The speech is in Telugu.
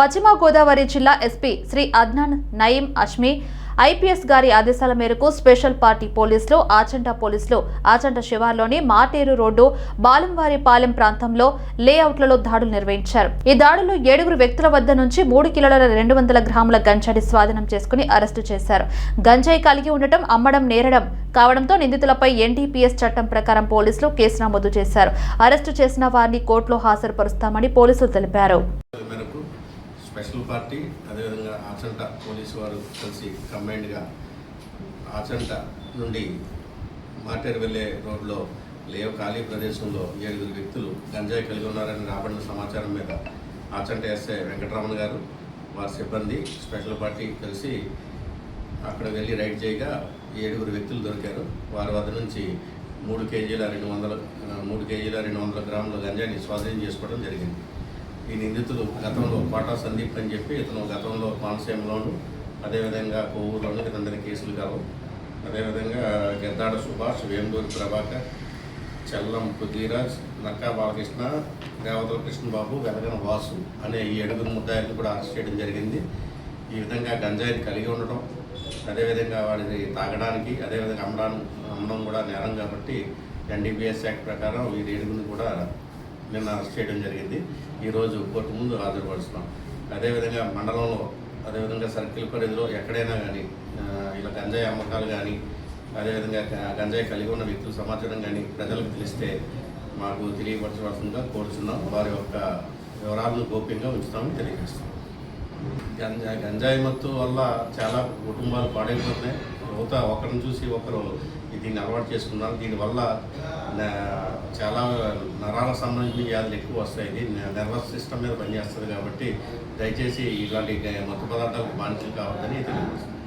పశ్చిమ గోదావరి జిల్లా ఎస్పీ శ్రీ అద్నాన్ నయీం అష్మి ఐపీఎస్ గారి ఆదేశాల మేరకు స్పెషల్ పార్టీ పోలీసులు ఆచంట పోలీసులు ఆచంట శివార్లోని మాటేరు రోడ్డు బాలంవారి పాలెం ప్రాంతంలో లేఅవుట్లలో దాడులు నిర్వహించారు. ఈ దాడుల్లో ఏడుగురు వ్యక్తుల వద్ద నుంచి మూడు కిలోల రెండు వందల గ్రాముల గంజాయి స్వాధీనం చేసుకుని అరెస్టు చేశారు. గంజాయి కలిగి ఉండటం అమ్మడం నేరడం కావడంతో నిందితులపై ఎన్డీపీఎస్ చట్టం ప్రకారం పోలీసులు కేసు నమోదు చేశారు. అరెస్టు చేసిన వారిని కోర్టులో హాజరుపరుస్తామని పోలీసులు తెలిపారు. స్పెషల్ పార్టీ అదేవిధంగా ఆచంట పోలీసు వారు కలిసి కంబైన్డ్గా ఆచంట నుండి మాటేరు వెళ్ళే రోడ్లో లేవ ఖాళీ ప్రదేశంలో ఏడుగురు వ్యక్తులు గంజాయి కలిగి ఉన్నారని రాబడిన సమాచారం మీద ఆచంట ఎస్ఐ వెంకటరమణ గారు వారి సిబ్బంది స్పెషల్ పార్టీ కలిసి అక్కడ వెళ్ళి రైడ్ చేయగా ఏడుగురు వ్యక్తులు దొరికారు. వారి వద్ద నుంచి మూడు కేజీల రెండు వందల మూడు కేజీల రెండు వందల గ్రాముల గంజాయిని స్వాధీనం చేసుకోవడం జరిగింది. ఈ నిందితులు గతంలో కోటా సందీప్ అని చెప్పి ఇతను గతంలో కోనసీమలోను అదేవిధంగా కొవ్వూరులోను ఇతని కేసులు కావు. అదేవిధంగా గద్దాడ సుభాష్ వేమూరి ప్రభాకర్ చెల్లం పృథ్వీరాజ్ నక్కా బాలకృష్ణ దేవతల కృష్ణబాబు వెలగన వాసు అనే ఈ ఏడుగురు ముద్దాయిలను కూడా అరెస్ట్ చేయడం జరిగింది. ఈ విధంగా గంజాయిని కలిగి ఉండటం అదేవిధంగా వాడిని తాగడానికి అదేవిధంగా అమ్మడానికి అమ్మడం కూడా నేరం కాబట్టి ఎన్డీపీఎస్ యాక్ట్ ప్రకారం వీరి ఏడుగురిని కూడా నిన్న అరెస్ట్ చేయడం జరిగింది. ఈరోజు కోర్టు ముందు హాజరుపరుస్తున్నాం అదేవిధంగా మండలంలో అదేవిధంగా సర్కిల్ పరిధిలో ఎక్కడైనా కానీ ఇలా గంజాయి అమ్మకాలు కానీ అదేవిధంగా గంజాయి కలిగి ఉన్న వ్యక్తుల సమాచారం కానీ ప్రజలకు తెలిస్తే మాకు తెలియపరచవలసిందిగా కోరుచున్నాం. వారి యొక్క వివరాలను గోప్యంగా ఉంచుతామని తెలియజేస్తాం గంజాయి గంజాయి మత్తు వల్ల చాలా కుటుంబాలు పాడైపోతున్నాయి. యువత ఒకరిని చూసి ఒకరు దీన్ని అలవాటు చేసుకున్నారు. దీనివల్ల చాలా నరాల సంబంధించిన వ్యాధులు ఎక్కువ వస్తాయి. ఇది నర్వస్ సిస్టమ్ మీద పనిచేస్తుంది కాబట్టి దయచేసి ఇలాంటి మత్తు పదార్థాలకు బానిసలు కావద్దని తెలియజేస్తుంది